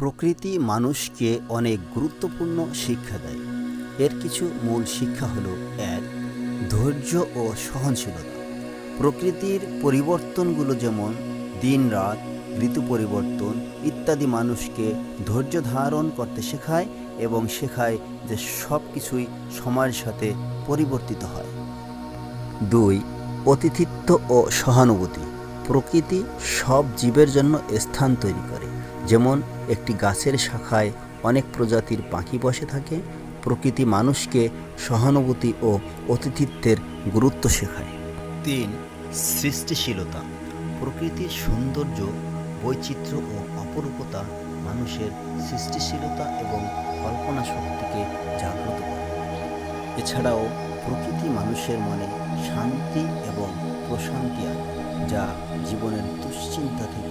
প্রকৃতি মানুষকে অনেক গুরুত্বপূর্ণ শিক্ষা দেয়। এর কিছু মূল শিক্ষা হলো এক, ধৈর্য ও সহনশীলতা। প্রকৃতির পরিবর্তনগুলো যেমন দিন রাত ঋতু পরিবর্তন ইত্যাদি মানুষকে ধৈর্য ধারণ করতে শেখায় এবং শেখায় যে সব কিছুই সময়ের সাথে পরিবর্তিত হয়। দুই, অতিথিত্ব ও সহানুভূতি। প্রকৃতি সব জীবের জন্য স্থান তৈরি করে। যেমন একটি গাছের শাখায় অনেক প্রজাতির পাখি বসে থাকে, প্রকৃতি মানুষকে সহানুভূতি ও অতিথিত্বের গুরুত্ব শেখায়। তিন, সৃষ্টিশীলতা। প্রকৃতির সৌন্দর্য, বৈচিত্র্য ও অপরূপতা মানুষের সৃষ্টিশীলতা এবং কল্পনা শক্তিকে জাগ্রত করে। এছাড়াও প্রকৃতি মানুষের মনে শান্তি এবং প্রশান্তি আনে, যা জীবনের দুশ্চিন্তা থেকে